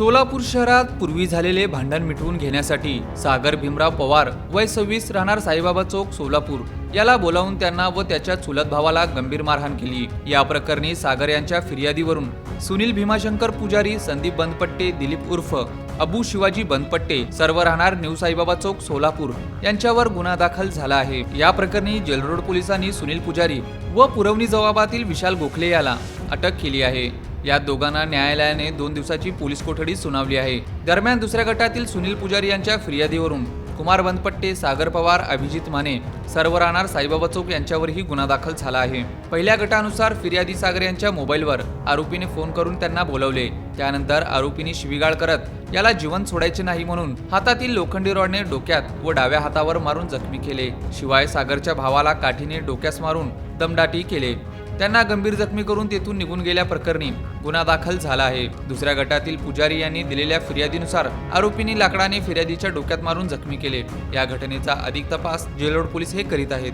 सोलापूर शहरात पूर्वी झालेले भांडण मिटवून घेण्यासाठी सागर भीमराव पवार वय सव्वीस राहणार साईबाबा चौक सोलापूर. याला बोलावून त्यांना व त्याच्या चुलत भावाला गंभीर मारहाण केली. या प्रकरणी सागर यांच्या फिर्यादीवरून सुनील भीमाशंकर पुजारी संदीप बंदपट्टे दिलीप उर्फ अबू शिवाजी बंदपट्टे सर्व राहणार न्यू साईबाबा चौक सोलापूर यांच्यावर गुन्हा दाखल झाला आहे. या प्रकरणी जेलरोड पोलिसांनी सुनील पुजारी व पुरवणी जबाबातील विशाल गोखले याला अटक केली आहे. या दोघांना न्यायालयाने दोन दिवसाची पोलीस कोठडी सुनावली आहे. दरम्यान दुसऱ्या गटातील सुनील पुजारी यांच्या फिर्यादीवरून कुमार बनपट्टे सागर पवार अभिजित माने सर्व राहणार साईबाबा चौक यांच्यावरही गुन्हा दाखल झाला आहे. पहिल्या गटानुसार फिर्यादी सागर यांच्या मोबाईलवर आरोपीने फोन करून त्यांना बोलवले. त्यानंतर आरोपीने शिवीगाळ करत याला जीवन सोडायचे नाही म्हणून हातातील लोखंडी रॉडने डोक्यात व डाव्या हातावर मारून जखमी केले. शिवाय सागरच्या भावाला काठीने डोक्यास मारून दमदाटी केले. त्यांना गंभीर जखमी करून तेथून निघून गेल्या प्रकरणी गुन्हा दाखल झाला आहे. दुसऱ्या गटातील पुजारी यांनी दिलेल्या फिर्यादीनुसार आरोपींनी लाकडाने फिर्यादीच्या डोक्यात मारून जखमी केले. या घटनेचा अधिक तपास जेलोड पोलीस हे करीत आहेत.